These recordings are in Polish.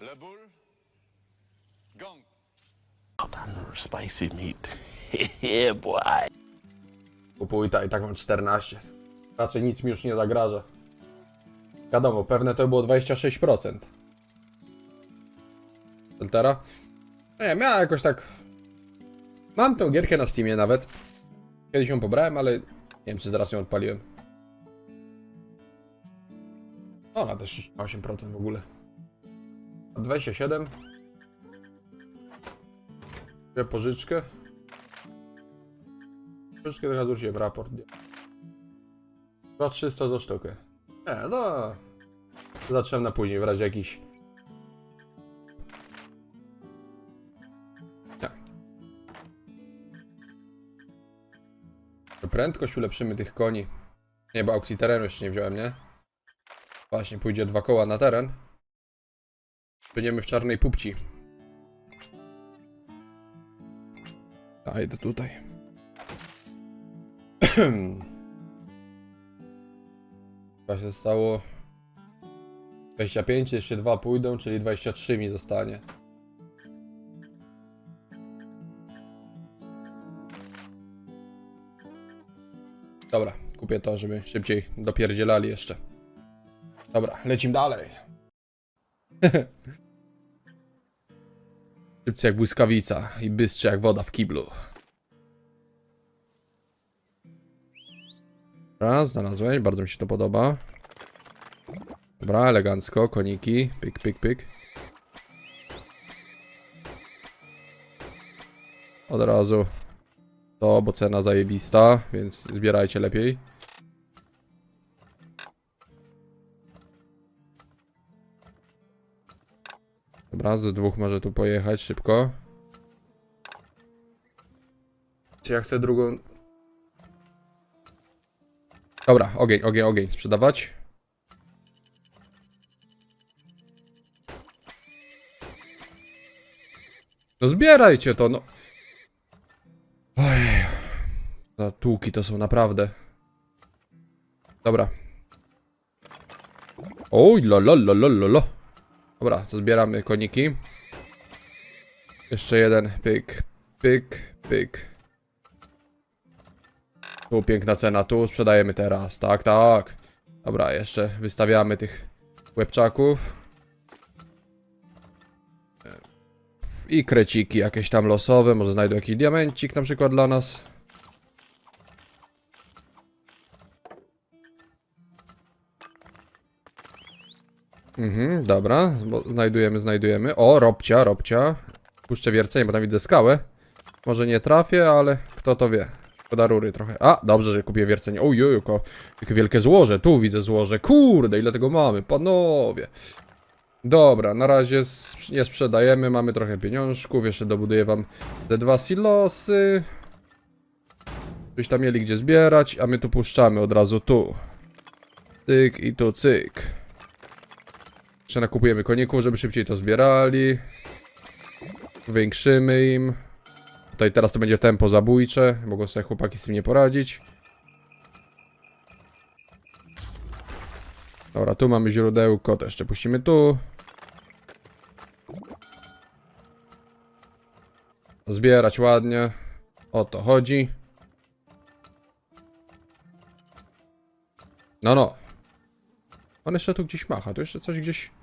Le boule. Gong. Spicy meat. yeah, boy. Kupuj ta i tak mam 14. Raczej nic mi już nie zagraża. Wiadomo, pewne to było 26%. Filtera? Nie, miała jakoś tak... Mam tę gierkę na Steamie nawet. Kiedyś ją pobrałem, ale nie wiem czy zaraz ją odpaliłem. Ona też 8% w ogóle. A 27? Kupię pożyczkę. Pożyczkę trochę zwróciłem raport. nie. Chyba 300 za sztukę. Nie, no. Zacząłem na później, w razie jakiś. Tak. Prędkość ulepszymy tych koni. Nie, bo aukcji terenu jeszcze nie wziąłem, nie? Właśnie, pójdzie dwa koła na teren. Będziemy w czarnej pupci. A, idę tutaj. Chyba się stało 25, jeszcze dwa pójdą, czyli 23 mi zostanie. Dobra, kupię to, żeby szybciej dopierdzielali jeszcze. Dobra, lecimy dalej. Szybcy jak błyskawica i bystrzy jak woda w kiblu. Dobra, znalazłeś, bardzo mi się to podoba. Dobra, elegancko, koniki, pyk, pyk, pyk. Od razu to, bo cena zajebista, więc zbierajcie lepiej. Dobra, ze dwóch może tu pojechać szybko. Czy ja chcę drugą Dobra, ogień, ogień, ogień. Sprzedawać. No zbierajcie to, no. Ojej. Za tłuki to są naprawdę. Dobra. Oj, lo, lo, lo, lo, lo. Dobra, to zbieramy koniki. Jeszcze jeden. Pyk, pyk, pyk. Tu piękna cena, tu sprzedajemy teraz, tak, tak. Dobra, jeszcze wystawiamy tych łebczaków. I kreciki jakieś tam losowe, może znajdę jakiś diamencik na przykład dla nas. Mhm, dobra, bo znajdujemy, znajdujemy. O, robcia, robcia. Puszczę wiercenie, bo tam widzę skałę. Może nie trafię, ale kto to wie. Szkoda rury trochę. A, dobrze, że kupię wiercenie. Ojej, jako, jakie wielkie złoże. Tu widzę złoże. Kurde, ile tego mamy, panowie. Dobra, na razie nie sprzedajemy, mamy trochę pieniążków. Jeszcze dobuduję wam te dwa silosy. Byś tam mieli gdzie zbierać, a my tu puszczamy od razu tu. Cyk i tu cyk. Jeszcze nakupujemy koników, żeby szybciej to zbierali. Większymy im. Tutaj teraz to będzie tempo zabójcze. Mogą sobie chłopaki z tym nie poradzić. Dobra, tu mamy źródełko, to jeszcze puścimy tu. Zbierać ładnie. O to chodzi. No, no. On jeszcze tu gdzieś macha, tu jeszcze coś gdzieś...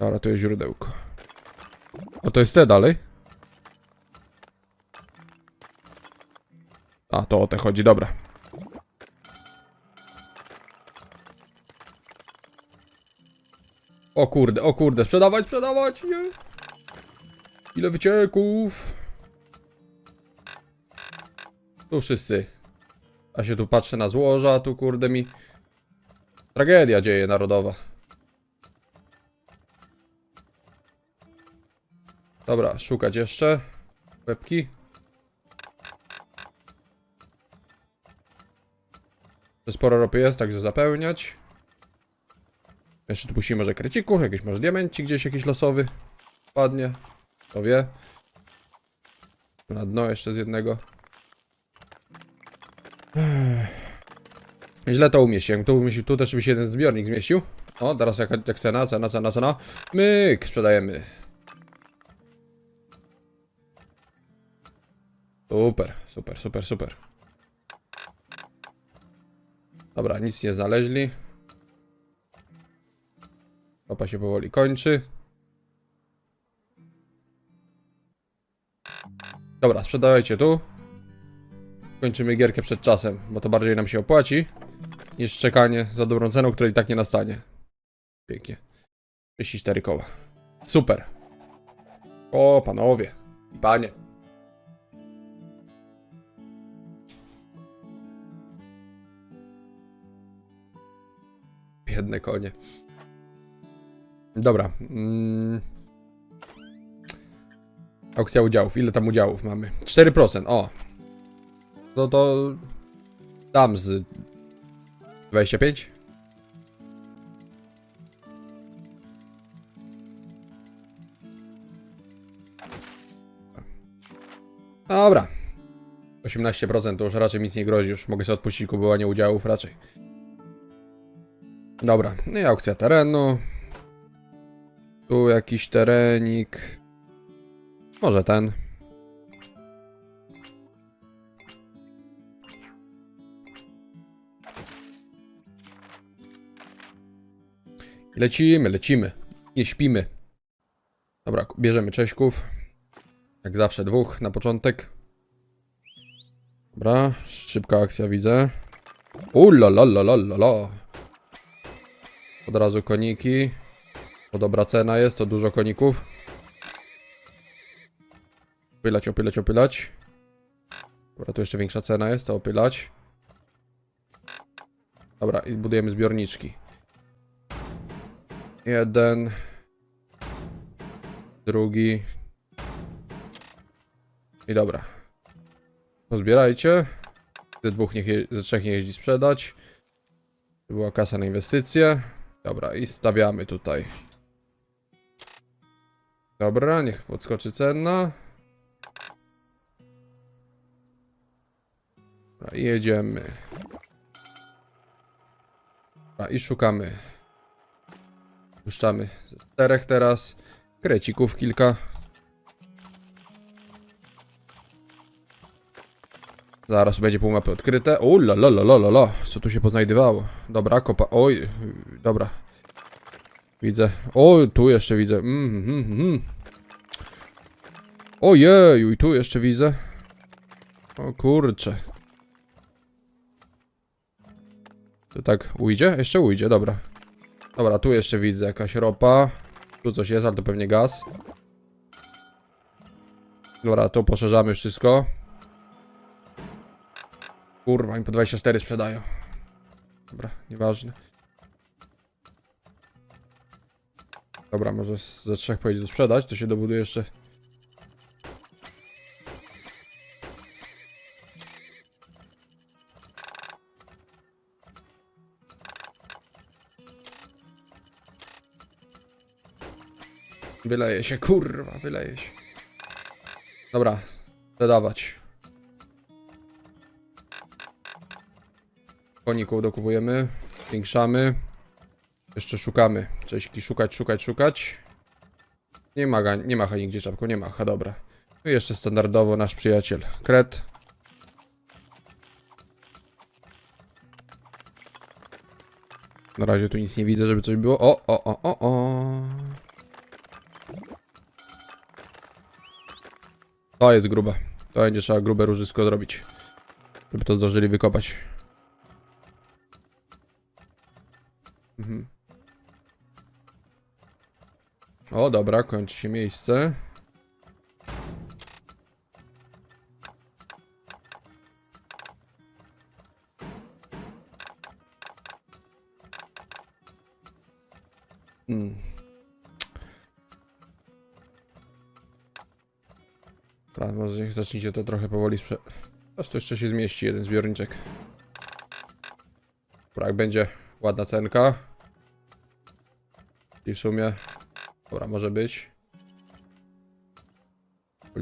Dobra, tu jest źródełko. O, to jest te dalej? A, to o te chodzi, dobra. O kurde, o kurde, sprzedawać, sprzedawać, nie? Ile wycieków? Tu wszyscy. A się tu patrzę na złoża, tu kurde mi... Tragedia dzieje narodowa. Dobra, szukać jeszcze. Łebki. To Sporo ropy jest, także zapełniać. Jeszcze tu puścimy może krecików, jakiś może diamencik gdzieś jakiś losowy padnie. Kto wie. Na dno jeszcze z jednego. Źle to umieściłem. Tu, umieścił, tu też by się jeden zbiornik zmieścił. O, teraz jak cena, cena, cena, cena. Myk, sprzedajemy. Super, super, super, super. Dobra, nic nie znaleźli. Opa się powoli kończy. Dobra, sprzedawajcie tu. Kończymy gierkę przed czasem, bo to bardziej nam się opłaci niż czekanie za dobrą ceną, której i tak nie nastanie. Pięknie. 34 koła. Super. O, panowie i panie. Biedne konie. Dobra. Mm. Aukcja udziałów. Ile tam udziałów mamy? 4%. O. No to dam z 25? Dobra. 18% to już raczej nic nie grozi, już mogę sobie odpuścić kupowanie udziałów raczej. Dobra, no i aukcja terenu. Tu jakiś terenik. Może ten. Lecimy, lecimy. Nie śpimy. Dobra, bierzemy Cześków. Jak zawsze dwóch na początek. Dobra, szybka akcja widzę. Ulalalalalala. Od razu koniki. To dobra cena jest, to dużo koników. Opylać, opylać, opylać. Dobra, tu jeszcze większa cena jest, to opylać. Dobra, i budujemy zbiorniczki. Jeden. Drugi. I dobra. Pozbierajcie. Ze dwóch niech ze trzech niech jeździ sprzedać. To była kasa na inwestycje. Dobra, i stawiamy tutaj. Dobra, niech podskoczy cena. Dobra, jedziemy. Dobra, i szukamy. Puszczamy czterech teraz. Krecików kilka. Zaraz będzie pół mapy odkryte. O la la la la la. Co tu się poznajdywało? Dobra, kopa. Oj, dobra. Widzę. O, tu jeszcze widzę. Mm, mm, mm. Ojeju, i tu jeszcze widzę. O kurcze. To tak ujdzie? Jeszcze ujdzie, dobra. Dobra, tu jeszcze widzę jakaś ropa. Tu coś jest, ale to pewnie gaz. Dobra, to poszerzamy wszystko. Kurwa, im po 24 sprzedają. Dobra, nieważne. Dobra, może ze trzech pojedzie sprzedać, to się dobuduje jeszcze. Wyleje się, kurwa, wyleje się. Dobra, dodawać. Koników dokupujemy, zwiększamy. Jeszcze szukamy. Cześćki, szukać, szukać, szukać. Nie ma, nie ma nigdzie czapku, nie ma, ha dobra. I jeszcze standardowo nasz przyjaciel, Kret. Na razie tu nic nie widzę, żeby coś było. O, o, o, o, o. To jest grube. To będzie trzeba grube różysko zrobić. Żeby to zdążyli wykopać. Dobra, kończy się miejsce. Mm. Dobra, może niech zacznijcie to trochę powoli sprze... Aż tu jeszcze się zmieści jeden zbiorniczek. Dobra, jak będzie ładna cenka. I w sumie... Dobra, może być.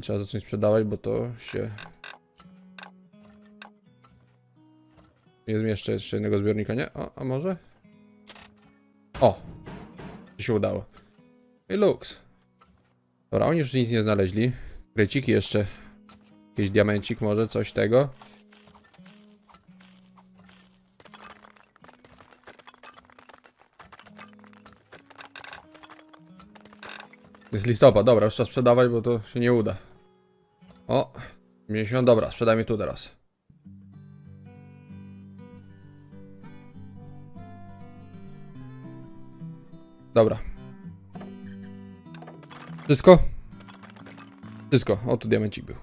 Trzeba zacząć sprzedawać, bo to się... Nie zmieszczę jeszcze jednego zbiornika, nie? A, a może? O! się udało. I looks. Dobra, oni już nic nie znaleźli. Kreciki jeszcze. Jakiś diamencik może, coś tego. Jest listopad, dobra, już trzeba sprzedawać, bo to się nie uda. O, 50, dobra, sprzedajmy tu teraz. Dobra. Wszystko? Wszystko, o tu diamencik był.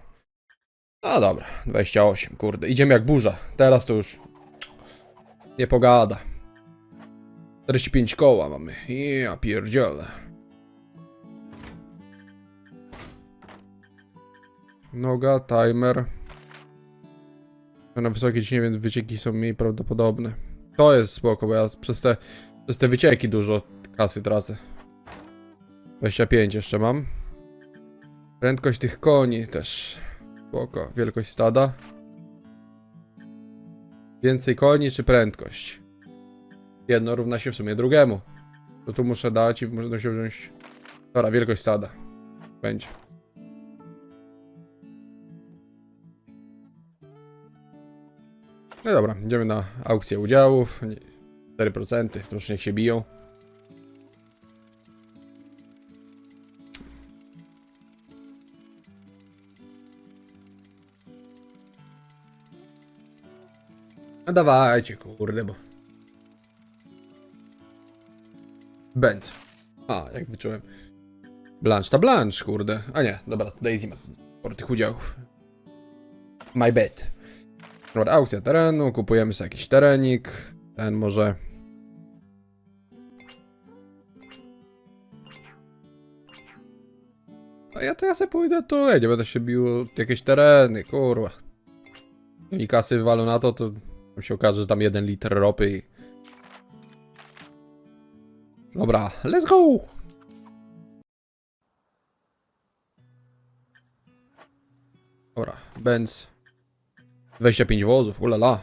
No dobra, 28, kurde, idziemy jak burza. Teraz to już nie pogada. 45 koła mamy. Ja pierdzielę. Noga, timer. Na wysokie ciśnienie, więc wycieki są mniej prawdopodobne. To jest spoko, bo ja przez te, przez te wycieki dużo kasy tracę. 25 jeszcze mam. Prędkość tych koni też. Spoko. Wielkość stada. Więcej koni czy prędkość? Jedno równa się w sumie drugiemu. To tu muszę dać i muszę wziąć... Dobra, wielkość stada. Będzie. No dobra, idziemy na aukcję udziałów. Nie- 4%, troszkę niech się biją. No dawajcie, kurde, bo... Band. A, jak wyczułem. Blanche, ta Blanche, kurde. A nie, dobra, to Daisy ma tych udziałów. My bad. Dobra, aukcja terenu, kupujemy sobie jakiś terenik. Ten może... A ja to ja sobie pójdę tu, ja nie będę się bił jakieś tereny, kurwa. I kasy wywalą na to, to się okaże, że tam jeden litr ropy i... Dobra, let's go! Dobra, Benz. 25 wozów, ulala.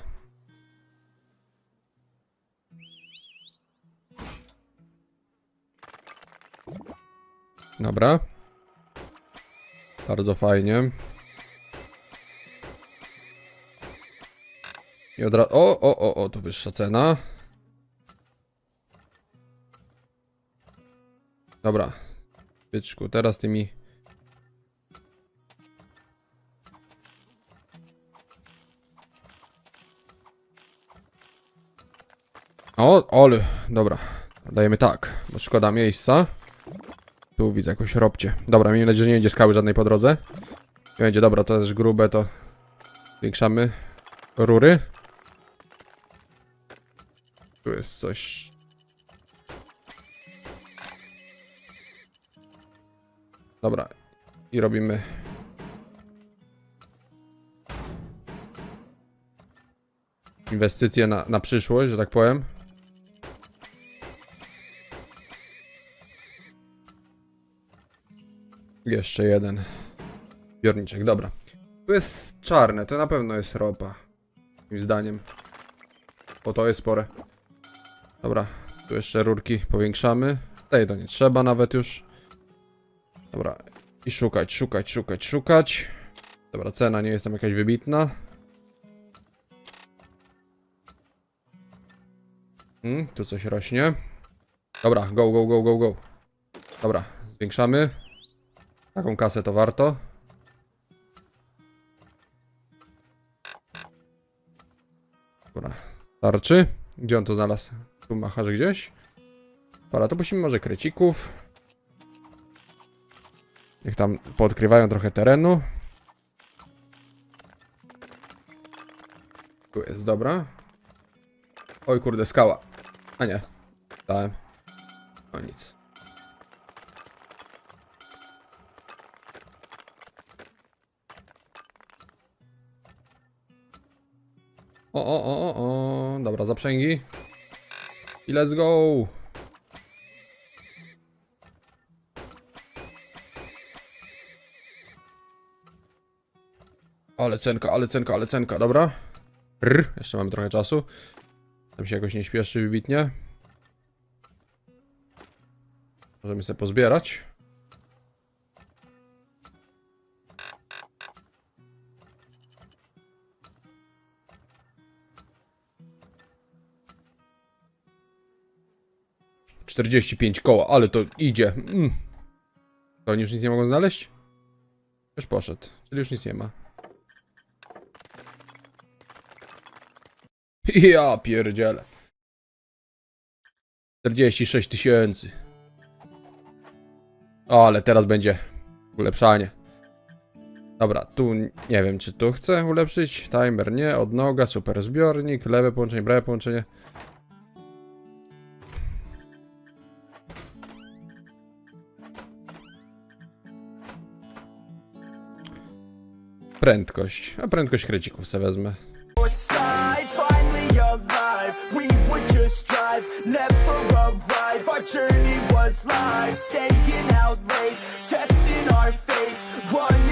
Dobra. Bardzo fajnie. I od razu... O, o, o, o, tu wyższa cena. Dobra. Byczku, teraz ty O, ole, dobra. Dajemy tak, bo szkoda miejsca. Tu widzę jakąś robcie. Dobra, miejmy nadzieję, że nie będzie skały żadnej po drodze. Nie będzie, dobra, to też grube, to zwiększamy rury. Tu jest coś. Dobra. I robimy. Inwestycje na, na przyszłość, że tak powiem. Jeszcze jeden. Zbiorniczek, dobra. Tu jest czarne, to na pewno jest ropa. Moim zdaniem. Bo to jest spore. Dobra, tu jeszcze rurki powiększamy. Tej to nie trzeba nawet już. Dobra, i szukać, szukać, szukać, szukać. Dobra, cena nie jest tam jakaś wybitna. Hmm, tu coś rośnie. Dobra, go, go, go, go, go. Dobra, zwiększamy. Taką kasę to warto. Dobra, starczy. Gdzie on to znalazł? Tu macharze gdzieś? Dobra, to pusimy może krecików. Niech tam poodkrywają trochę terenu. Tu jest, dobra. Oj kurde, skała. A nie. Dałem. O nic. O, o, o, o, o. Dobra, zaprzęgi. I let's go. Ale cenka, ale cenka, ale cenka, dobra. Rr, jeszcze mamy trochę czasu. Tam się jakoś nie śpieszy wybitnie. Możemy sobie pozbierać. Czterdzieści pięć koła, ale to idzie. Mm. To oni już nic nie mogą znaleźć? Już poszedł, czyli już nic nie ma. Ja pierdzielę. 46 tysięcy. Ale teraz będzie ulepszanie. Dobra, tu nie wiem, czy tu chcę ulepszyć. Timer nie, odnoga, super zbiornik, lewe połączenie, prawe połączenie. prędkość. A prędkość krecików sobie wezmę. Staying out late, testing our fate, running